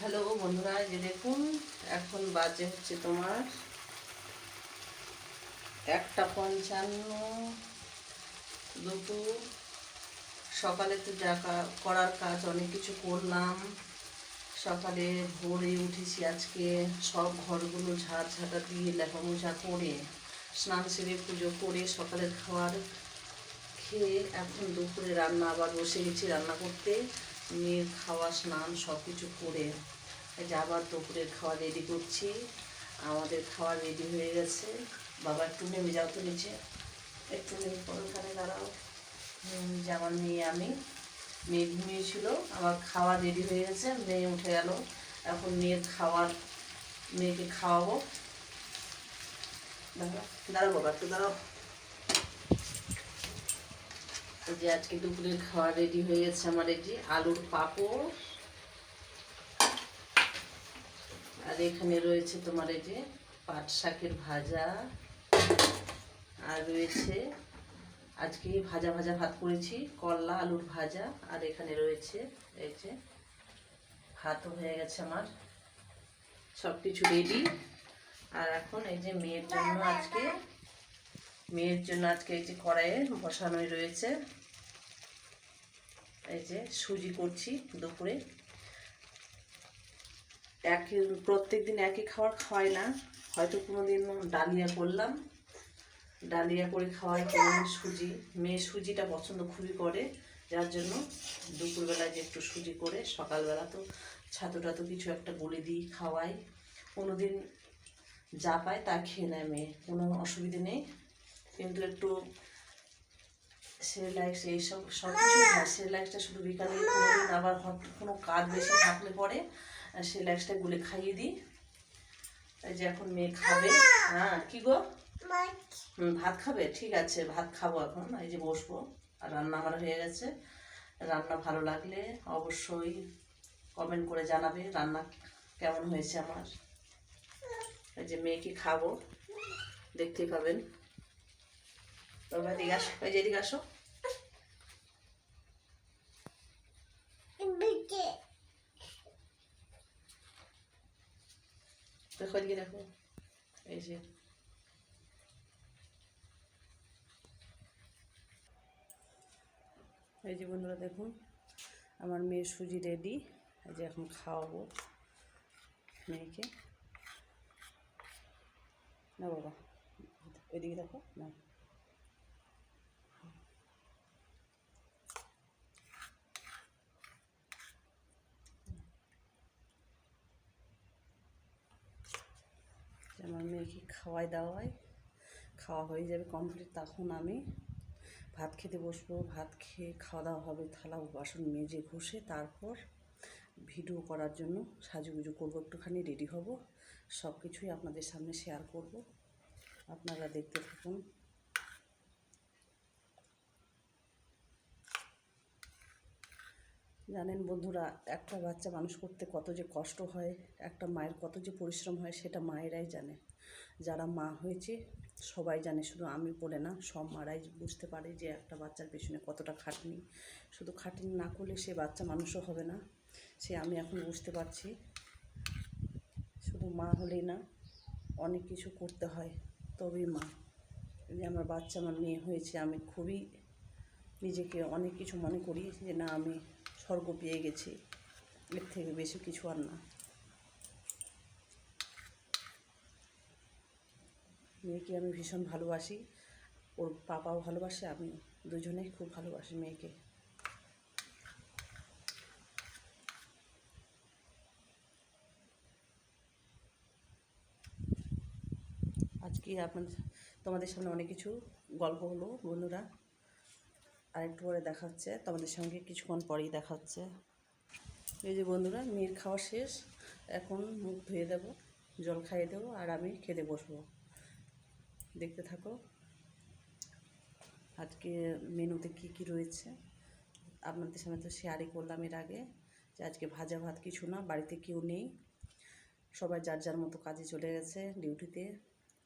Hello বন্ধুরা যে দেখুন, এখন বাজে হচ্ছে তোমার একটা পঞ্চান্ন। দুপুর, সকালে তো যা করার কাজ, অনেক কিছু করলাম। সকালে ভোরে উঠেছি আজকে, সব ঘরগুলো ঝাড় ঝাঁটা দিয়ে লেখা মোছা করে স্নান সেরে পুজো করে, সকালের খাবার খেয়ে এখন দুপুরে রান্না আবার বসে গেছি রান্না করতে। মেয়ের খাওয়া, স্নান সব কিছু করে যে আবার দুপুরের খাওয়া রেডি করছি। আমাদের খাওয়া রেডি হয়ে গেছে। বাবা, একটু নেমে যাও তো নিচে। একটু নেমে ওখানে দাঁড়াও। যে আমার মেয়ে, আমি। মেয়ে ঘুমিয়েছিল, আমার খাওয়া রেডি হয়ে গেছে, মেয়ে উঠে গেল। এখন মেয়ের খাওয়ার, মেয়েকে খাওয়াবো। দাঁড়াও দাঁড়াও বাবা, একটু দাঁড়াও। এই যে আজকে দুপুরের খাওয়া রেডি হয়ে গেছে আমার এই যে আলুর পাঁপড়। আর এখানে রয়েছে তোমার এই যে পাট শাকের ভাজা। আর রয়েছে আজকে ভাজা ভাজা ভাত করেছি করলা আলুর ভাজা। আর এখানে রয়েছে এই যে ভাতও হয়ে গেছে আমার। সব কিছু রেডি আর এখন এই যে মেয়ের জন্য আজকে মেয়ের জন্য আজকে এই যে কড়াইয়ে বসানোই রয়েছে। এই যে সুজি করছি দুপুরে। একই প্রত্যেক দিন একই খাবার খাওয়াই না। হয়তো কোনো দিন ডালিয়া করলাম। ডালিয়া করে খাওয়াই কোনো সুজি। মেয়ে সুজিটা পছন্দ খুবই করে, যার জন্য দুপুরবেলায় যে একটু সুজি করে, সকালবেলা তো ছাতু টাতু কিছু একটা বলে দিই খাওয়াই। কোনো দিন যা পায় তা খেয়ে নেয় মেয়ে, কোনো অসুবিধে নেই। কিন্তু একটু এইসব সব শুধু আবার কোনো কাজ বেশি থাকলে পরে গুলে খাইয়ে দিই। এই যে এখন মেয়ে খাবে। হ্যাঁ কি গো? ভাত খাবে? ঠিক আছে, ভাত খাব এখন। এই যে বসবো। আর রান্না আমার হয়ে গেছে। রান্না ভালো লাগলে অবশ্যই কমেন্ট করে জানাবে রান্না কেমন হয়েছে আমার। এই যে মেয়েকে খাব। দেখতে পাবেন। তবে এদিকে আসো এই যে এদিকে আসো। দেখো এদিকে দেখো। এই যে। এই যে বন্ধুরা দেখুন আমার মেয়ে সুজি রেডি। এই যে এখন খাওয়াবো মেয়েকে। না বাবা এদিকে দেখো না। মেয়েকে খাওয়াই দাওয়াই খাওয়া হয়ে যাবে কমপ্লিট তখন আমি ভাত খেতে বসবো। ভাত খেয়ে খাওয়া দাওয়া হবে, থালা, বাসন মেজে ঘষে তারপর ভিডিও করার জন্য সাজুগুজু করব, একটুখানি রেডি হব। সব কিছুই আপনাদের সামনে শেয়ার করব। আপনারা দেখতে থাকুন। জানেন বন্ধুরা, একটা বাচ্চা মানুষ করতে কত যে কষ্ট হয়, একটা মায়ের কত যে পরিশ্রম হয়, সেটা মায়েরাই জানে। যারা মা হয়েছে, সবাই জানে, শুধু আমি বলে না, সব মারাই বুঝতে পারে যে একটা বাচ্চার পেছনে কতটা খাটনি। শুধু খাটনি না করলে সে বাচ্চা মানুষও হবে না, সে আমি এখন বুঝতে পারছি। শুধু মা হলেই না, অনেক কিছু করতে হয়, তবেই মা। যে আমার বাচ্চা, আমার মেয়ে হয়েছে, আমি খুবই নিজেকে অনেক কিছু মনে করি যে না, আমি স্বর্গ পেয়ে গেছি। এর থেকে বেশি কিছু আর না। মেয়েকে আমি ভীষণ ভালোবাসি। ওর পাপাও ভালোবাসে, আমি দুজনেই খুব ভালোবাসি মেয়েকে। আজকে আপনাদের, তোমাদের সামনে অনেক কিছু গল্প হলো, বন্ধুরা। আর একটু পরে দেখা হচ্ছে তোমাদের সঙ্গে কিছুক্ষণ পরেই দেখা হচ্ছে এই যে বন্ধুরা, মেয়ের খাওয়া শেষ, এখন মুখ ধুয়ে দেবো, জল খাইয়ে দেবো, আর আমি খেতে বসবো। দেখতে থাকো, আজকে মেনুতে কি কি রয়েছে। আপনাদের সামনে তো শেয়ারই করলাম এর আগে, যে আজকে ভাজা ভাত কিছু না, বাড়িতে কেউ নেই। সবাই যার যার মতো কাজে চলে গেছে ডিউটিতে।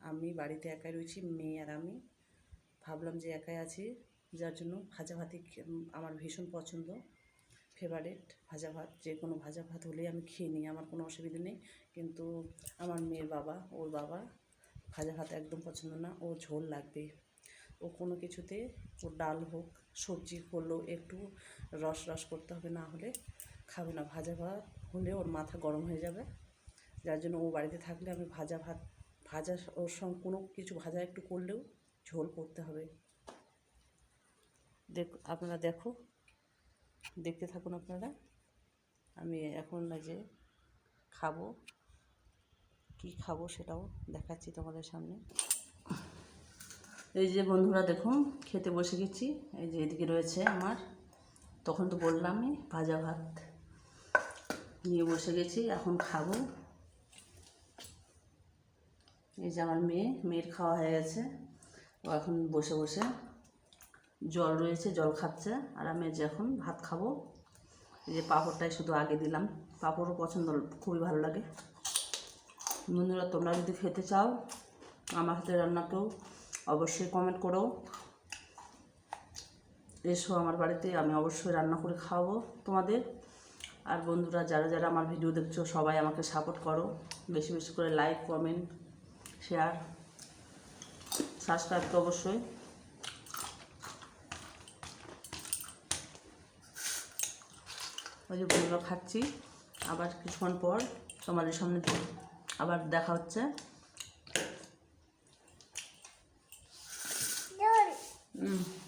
আমি বাড়িতে একাই রয়েছি, মেয়ে আর আমি। ভাবলাম যে একাই আছি। যার জন্য ভাজা ভাতই আমার ভীষণ পছন্দ ফেভারিট ভাজা ভাত। যে কোনো ভাজা ভাত হলেই আমি খেয়ে নিই, আমার কোনো অসুবিধা নেই। কিন্তু আমার মেয়ের বাবা, ওর বাবা ভাজা ভাত একদম পছন্দ না, ও ঝোল লাগবে ও কোনো কিছুতে, ও ডাল হোক, সবজি করলেও একটু রস রস করতে হবে, না হলে খাবে না। ভাজা ভাত হলে ওর মাথা গরম হয়ে যাবে। যার জন্য ও বাড়িতে থাকলে আমি ভাজা ভাত, ভাজা ওর সঙ্গে কোনো কিছু ভাজা একটু করলেও ঝোল করতে হবে। দেখ, আপনারা দেখো, দেখতে থাকুন আপনারা। আমি এখন না যে খাব, কি খাব সেটাও দেখাচ্ছি তোমাদের সামনে। এই যে বন্ধুরা দেখুন খেতে বসে গেছি। এই যে এদিকে রয়েছে আমার, তখন তো বললামই ভাজা ভাত। নিয়ে বসে গেছি, এখন খাব। এই যে আমার মেয়ে, মেয়ের খাওয়া হয়ে গেছে। ও এখন বসে বসে জল রয়েছে, জল খাচ্ছে। আর আমি যে এখন ভাত খাব। এই যে পাঁপড়টাই শুধু আগে দিলাম। পাঁপড়ও পছন্দ, খুবই ভালো লাগে। বন্ধুরা, তোমরা যদি খেতে চাও, আমার হাতে রান্নাকেও অবশ্যই কমেন্ট করো। এসো আমার বাড়িতে, আমি অবশ্যই রান্না করে খাওয়াবো তোমাদের। আর বন্ধুরা, যারা যারা আমার ভিডিও দেখছ, সবাই আমাকে সাপোর্ট করো। বেশি বেশি করে লাইক কমেন্ট শেয়ার সাবস্ক্রাইব তো অবশ্যই। ওই যে বন্ধুরা খাচ্ছি। আবার কিছুক্ষণ পর তোমাদের সামনে আবার দেখা হচ্ছে। হুম।